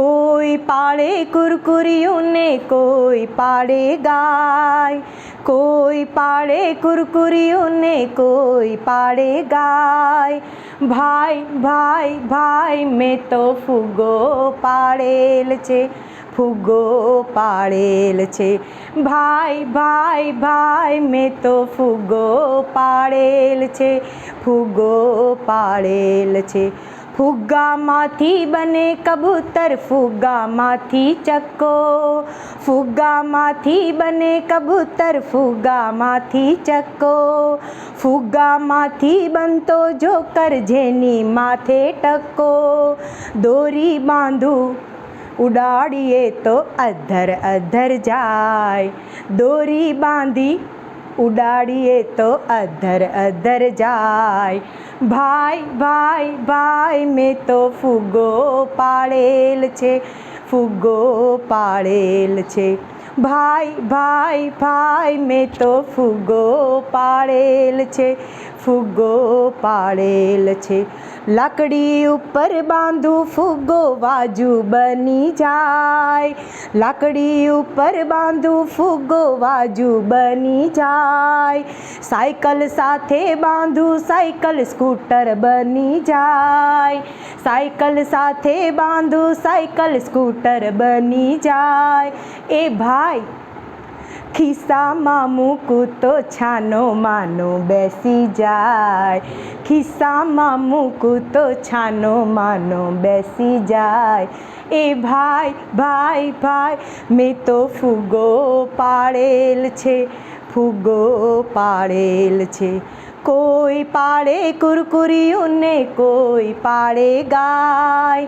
কই পাড়ে কুরকুরি উনে কই পাড়ে গায় কই পাড়ে কুরকুরি উনে কই পাড়ে গায় ভাই ভাই ভাই, মে তো ফুগো পাড়েলছে ফুগো পাড়েলছে। ভাই ভাই ভাই, মে তো ফুগো পাড়েলছে ফুগো পাড়েলছে। ફુગ્ગામાંથી બને કબૂતર, ફુગ્ગામાંથી ચક્કો. ફુગ્ગામાંથી બને કબૂતર, ફુગ્ગામાંથી ચક્કો. ફુગ્ગામાંથી બનતો જોકર જેની માથે ટકો દોરી બાંધું, ઉડાડીએ તો અધર અધર જાય. દોરી બાંધી ઉડાડીએ તો અધર અધર જાય. ભાઈ ભાઈ ભાઈ, મેં તો ફુગ્ગો પાડેલ છે, ફુગ્ગો પાડેલ છે. ભાઈ ભાઈ ભાઈ, મેં તો ફુગ્ગો પાડેલ છે ફુગ્ગો પાડેલ છે. લાકડી ઉપર બાંધું ફુગ્ગો વાજુ બની જાય. લાકડી ઉપર બાંધું ફુગ્ગો વાજુ બની જાય. સાયકલ સાથે બાંધું સાયકલ સ્કૂટર બની જાય. સાયકલ સાથે બાંધું સાયકલ સ્કૂટર બની જાય. એ ભાઈ ખિસ્સામાં મૂકું તો છાનો માનો બેસી જાય ખિસ્સામાં મૂકું તો છાનો માનો બેસી જાય એ ભાઈ ભાઈ ભાઈ મેં તો ફુગો પાડેલ છે ફુગો પાડેલ છે কই পাড়ে কুরকুরি উন্নে কই পাড়ে গায়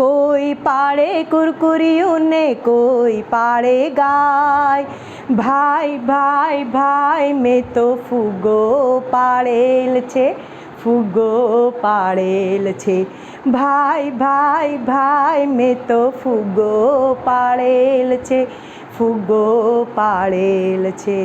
কই পাড়ে কুরকুরি উন্নে কই পাড়ে গায় ভাই ভাই ভাই, মে তো ফুগো পাড়েলছে ফুগো পাড়েলছে। ভাই ভাই ভাই, মে তো ফুগো পাড়েলছে ফুগো পাড়েলছে।